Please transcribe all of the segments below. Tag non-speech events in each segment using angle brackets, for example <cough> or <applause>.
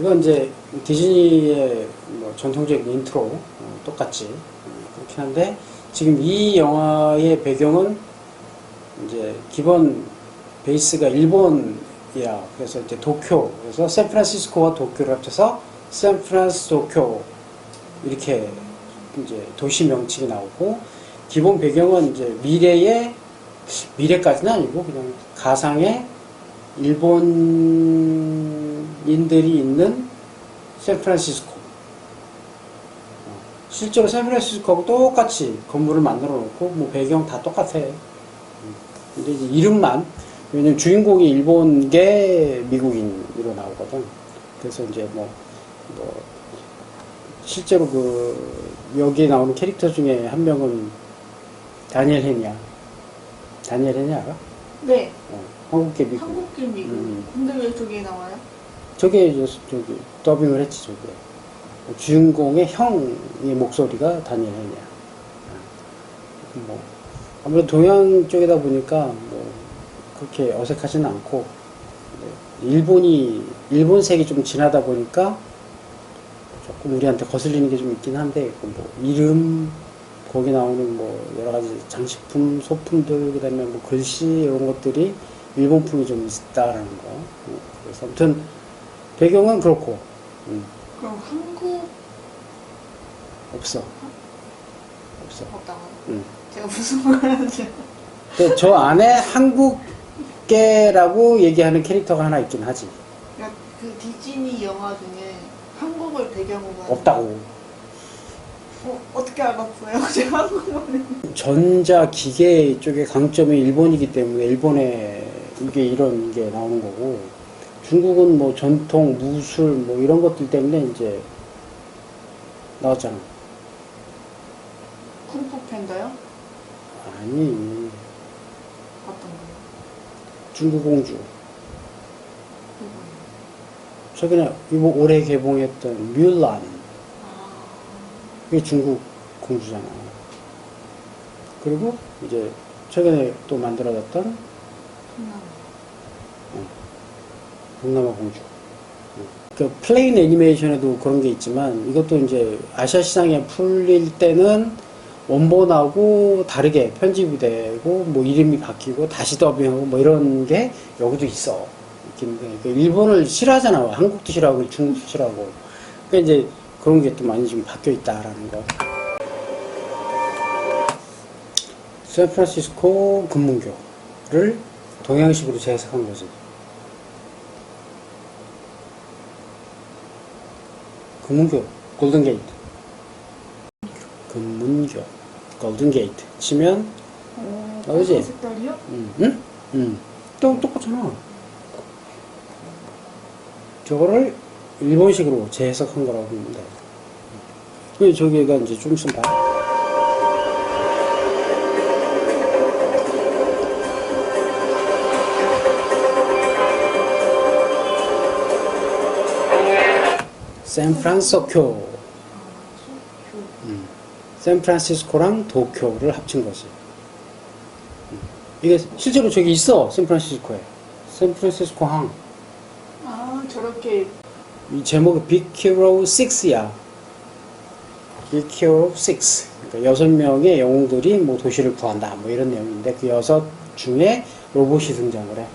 이건 이제 디즈니의 뭐 전통적인 인트로 어, 똑같이 어, 그렇긴 한데 지금 이 영화의 배경은 이제 기본 베이스가 일본이야. 그래서 이제 도쿄. 그래서 샌프란시스코와 도쿄를 합쳐서 샌프란시스코 이렇게 이제 도시 명칭이 나오고 기본 배경은 이제 미래의 미래까지는 아니고 그냥 가상의 일본 인들이 있는 샌프란시스코. 어, 실제로 샌프란시스코하고 똑같이 건물을 만들어 놓고 뭐 배경 다 똑같아. 음, 근데 이제 이름만 왜냐면 주인공이 일본계 미국인으로 나오거든. 그래서 이제 뭐, 뭐 실제로 그 여기 나오는 캐릭터 중에 한 명은 다니엘 헨이야. 다니엘 헨이 알아? 네. 어, 한국계 미국. 한국계 미국. 음. 근데 왜 저기 나와요? 저게 저기 더빙을 했지 저게. 주인공의 형의 목소리가 다니엘 헨이야. 어. 뭐 아무래도 동양 쪽이다 보니까 뭐 그렇게 어색하지는 않고 네, 일본이 일본 색이 좀 진하다 보니까 조금 우리한테 거슬리는 게 좀 있긴 한데 그뭐 이름 거기 나오는 뭐 여러 가지 장식품 소품들 그다음에 뭐 글씨 이런 것들이 일본풍이 좀 있다라는 거 어, 그래서 아무튼 배경은 그렇고 음, 그럼 한국 없어 없어 없다고요? 음. 제가 무슨 <laughs> 말 하는지. 근데 저 안에 한국계라고 얘기하는 캐릭터가 하나 있긴 하지 그러니까 그 디즈니 영화 중에 한국을 배경으로 한- 없다고 어, 어떻게 알았어요? <laughs> 제가 한국말을. 전자 기계 쪽의 강점이 일본이기 때문에 일본에 이게 이런 게 나오는 거고 중국은 뭐 전통 무술 뭐 이런 것들 때문에 이제 나왔잖아. 쿵푸 팬더요? 아니 어떤 거요? 중국 공주. 최근에 이거 올해 개봉했던 뮬란 아, 그게 중국 공주잖아. 그리고 이제 최근에 또 만들어졌던 신나. 동남아 공주. 그 플레인 애니메이션에도 그런 게 있지만 이것도 이제 아시아 시장에 풀릴 때는 원본하고 다르게 편집이 되고 뭐 이름이 바뀌고 다시 더빙하고 뭐 이런 게 여기도 있어. 그 일본을 싫어하잖아. 한국도 싫어하고 중국도 싫어하고. 그러니까 이제 그런 게 또 많이 좀 바뀌어 있다라는 거. 샌프란시스코 금문교를 동양식으로 재해석한 거지. 금문교, 골든게이트. 금문교, 골든게이트. 치면, 오, 나오지? 색깔이요? 음, 응? 응. 또 똑같잖아. 저거를 일본식으로 재해석한 거라고 보면 돼. 그 저기가 이제 좀 있으면 봐. 샌프란시스코. 음. 샌프란시스코랑 도쿄를 합친 거지. 음. 이게 실제로 저기 있어, 샌프란시스코에. 샌프란시스코 항. 아, 저렇게 이 제목이 Big Hero 6야. Big Hero 6. 그러니까 여섯 명의 영웅들이 뭐 도시를 구한다. 뭐 이런 내용인데 그 여섯 중에 로봇이 등장을 해.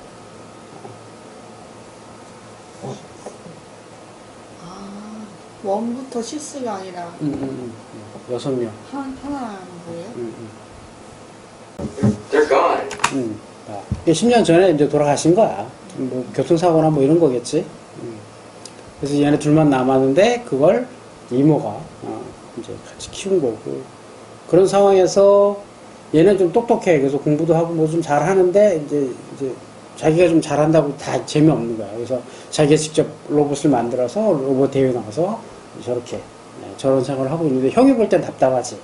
원부터 시스가 아니라 음, 음, 음. 여섯 명. 한, 하나라는 거예요? 음, 음. They're gone. 음. 아, 이게 10년 전에 이제 돌아가신 거야. 뭐 교통사고나 뭐 이런 거겠지. 음. 그래서 얘네 둘만 남았는데 그걸 이모가 어, 이제 같이 키운 거고 그런 상황에서 얘는 좀 똑똑해. 그래서 공부도 하고 뭐 좀 잘하는데 이제 이제 자기가 좀 잘한다고 다 재미없는 거야. 그래서 자기가 직접 로봇을 만들어서 로봇 대회 나가서 저렇게 네, 저런 생각을 하고 있는데 형이 볼 땐 답답하지.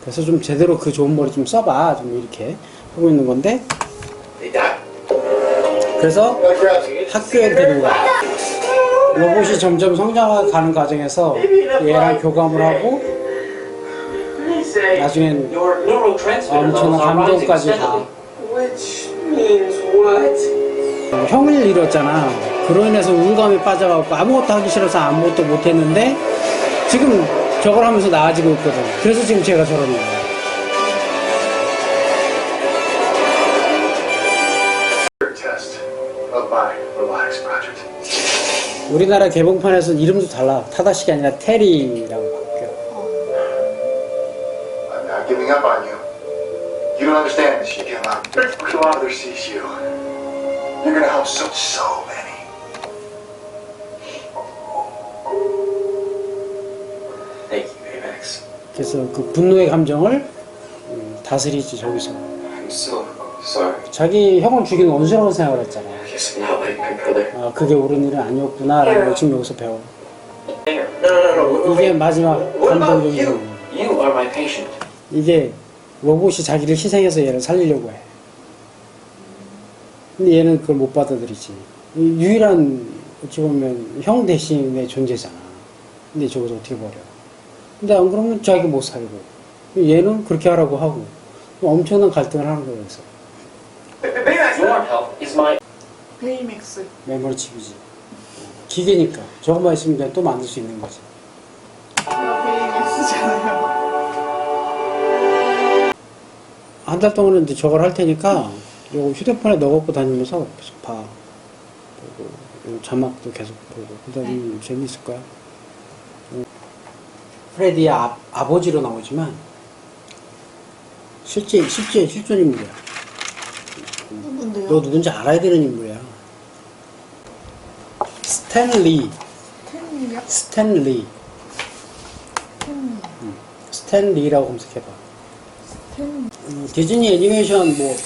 그래서 좀 제대로 그 좋은 머리 좀 써봐. 좀 이렇게 하고 있는 건데. 그래서 학교에 데리고 가. 로봇이 점점 성장하는 과정에서 얘랑 교감을 하고 나중엔 엄청난 감동까지 다. what? 형을 잃었잖아. 그로 인해서 우울감에 빠져갖고 아무것도 하기 싫어서 아무것도 못했는데 지금 저걸 하면서 나아지고 있거든. 그래서 지금 제가 저러는 거예요. of. 우리나라 개봉판에서 이름도 달라. 타다시가 아니라 테리라고 바뀌어. I'm not giving up on you. You don't understand this. You give up. Your father sees you. You're gonna help so so many. 그래서 그 분노의 감정을 음, 다스리지 저기서. So. 자기 형을 죽인 원수라고 생각을 했잖아. 아, 그게 옳은 일은 아니었구나 라는 걸 지금 여기서 배워. 이게 마지막? 감동적인. 이게 로봇이 자기를 희생해서 얘를 살리려고 해. 근데 얘는 그걸 못 받아들이지. 이 유일한 어찌 보면 형 대신의 존재잖아. 근데 저것을 어떻게 버려? 근데 안 그러면 자기 못 살고. 얘는 그렇게 하라고 하고. 엄청난 갈등을 하는 거예요. 그래서. 베이맥스. 메모리 칩이지. 기계니까 저것만 있으면 그냥 또 만들 수 있는 거지. 이거 베이맥스잖아요. 한 달 동안은 이제 저걸 할 테니까 요거 휴대폰에 넣어갖고 다니면서 계속 봐. 보고 요 자막도 계속 보고 그다음 재미있을 거야. 음. 프레디의 아, 아버지로 나오지만 실제 실제 실존 인물이야. 누군데요? 너 누군지 알아야 되는 인물이야. 스탠리, 텐이요? 스탠리, 텐. 스탠리라고 검색해봐. 텐. 음, 디즈니 애니메이션 뭐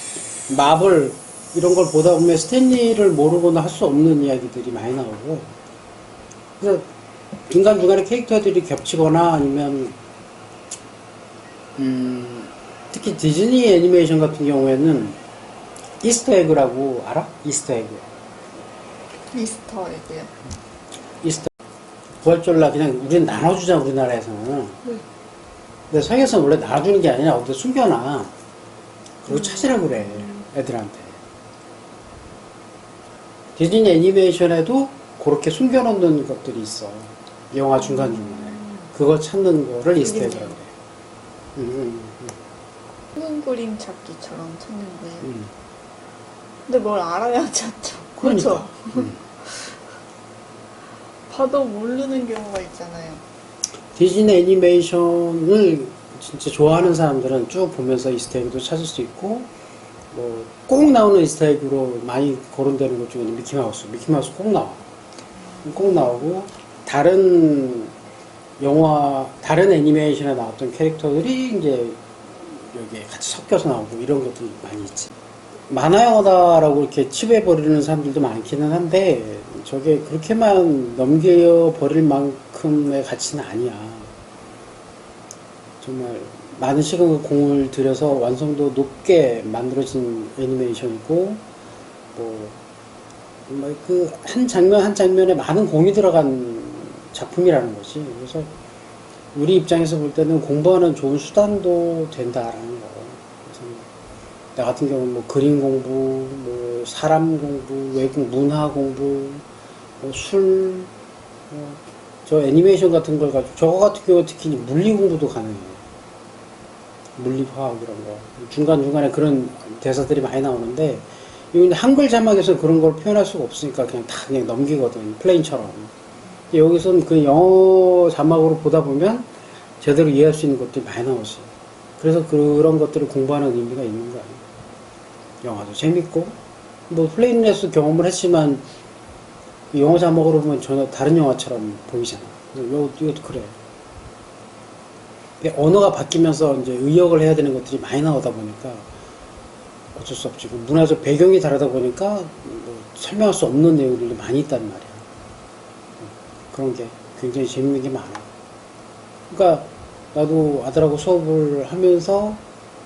마블 이런 걸 보다 보면 스탠리를 모르고는 할수 없는 이야기들이 많이 나오고 그래서 중간중간에 캐릭터들이 겹치거나 아니면 음, 특히 디즈니 애니메이션 같은 경우에는 이스터 에그라고 알아? 이스터 에그 미스터 에그요. 이스터 부활절날 그냥 우리는 나눠주자 우리나라에서는 네. 근데 서양에서는 원래 나눠주는 게 아니라 어디 숨겨놔 그리고 찾으라 그래 애들한테 디즈니 애니메이션에도 그렇게 숨겨놓는 것들이 있어 영화 중간중간에 그걸 찾는 거를 이스터에그라고 그래 음, 음, 음, 흰 그림 찾기처럼 찾는 거예요. 음. 근데 뭘 알아야 찾죠. 그러니까. 그렇죠. 음. <laughs> 봐도 모르는 경우가 있잖아요. 디즈니 애니메이션을 진짜 좋아하는 사람들은 쭉 보면서 이스터에그도 찾을 수 있고 뭐 꼭 나오는 이스터에그로 많이 거론되는 것 중에는 미키마우스 미키마우스 꼭 나와 꼭 나오고 다른 영화 다른 애니메이션에 나왔던 캐릭터들이 이제 여기에 같이 섞여서 나오고 이런 것들이 많이 있지 만화 영화다라고 이렇게 칩해 버리는 사람들도 많기는 한데 저게 그렇게만 넘겨 버릴 만큼의 가치는 아니야. 정말 많은 시간과 공을 들여서 완성도 높게 만들어진 애니메이션이고 뭐, 뭐그 한 장면 한 장면에 많은 공이 들어간 작품이라는 거지. 그래서 우리 입장에서 볼 때는 공부하는 좋은 수단도 된다라는 거. 그래서 나 같은 경우는 뭐 그림 공부, 뭐 사람 공부, 외국 문화 공부, 뭐 술, 뭐 저 애니메이션 같은 걸 가지고 저거 같은 경우 특히 물리 공부도 가능해요. 물리 화학 이런 거 중간 중간에 그런 대사들이 많이 나오는데 이건 한글 자막에서 그런 걸 표현할 수가 없으니까 그냥 다 그냥 넘기거든 플레인처럼. 여기서는 그 영어 자막으로 보다 보면 제대로 이해할 수 있는 것들이 많이 나오지. 그래서 그런 것들을 공부하는 의미가 있는 거야. 영화도 재밌고 뭐 플레인레스 경험을 했지만 영어 자막으로 보면 전혀 다른 영화처럼 보이잖아. 이것도 그래. 근데 언어가 바뀌면서 이제 의역을 해야 되는 것들이 많이 나오다 보니까 어쩔 수 없지. 그 문화적 배경이 다르다 보니까 뭐 설명할 수 없는 내용들도 많이 있단 말이야. 그런 게 굉장히 재밌는 게 많아. 그러니까 나도 아들하고 수업을 하면서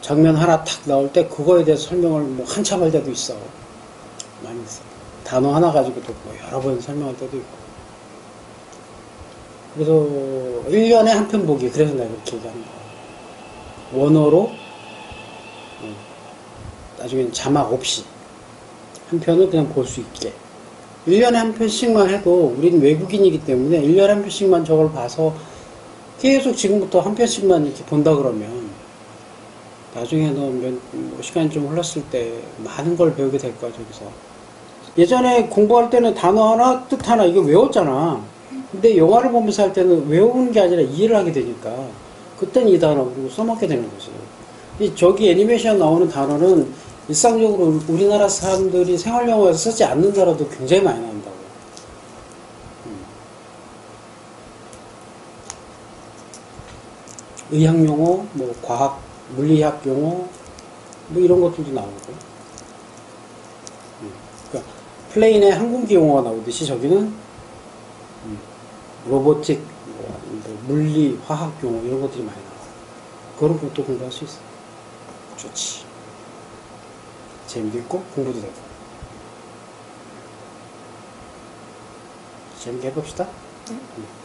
장면 하나 탁 나올 때 그거에 대해서 설명을 뭐 한참 할 때도 있어. 많이 있어. 단어 하나 가지고도 뭐 여러 번 설명할 때도 있고. 그래서 1년에 한 편 보기. 그래서 내가 그렇게 얘기하는 거야. 원어로, 음, 나중엔 자막 없이. 한 편을 그냥 볼 수 있게. 1년에 한 편씩만 해도 우린 외국인이기 때문에 1년에 한 편씩만 저걸 봐서 계속 지금부터 한 편씩만 이렇게 본다 그러면 나중에는 몇, 뭐 시간이 좀 흘렀을 때 많은 걸 배우게 될 거야, 저기서. 예전에 공부할 때는 단어 하나, 뜻 하나, 이거 외웠잖아. 근데 영화를 보면서 할 때는 외우는 게 아니라 이해를 하게 되니까, 그땐 이 단어, 그리고 써먹게 되는 거지. 이 저기 애니메이션 나오는 단어는 일상적으로 우리나라 사람들이 생활 영어에서 쓰지 않는 단어도 굉장히 많이 나온다고. 음. 의학 용어, 뭐 과학, 물리학 용어, 뭐 이런 것들도 나오고. 음. 그러니까 플레인에 항공기 용어가 나오듯이 저기는 음, 로보틱, 뭐, 뭐 물리, 화학 용어 이런 것들이 많이 나와. 그런 것도 공부할 수 있어. 좋지. 재미도 있고 공부도 되고. 재밌게 해봅시다. 음.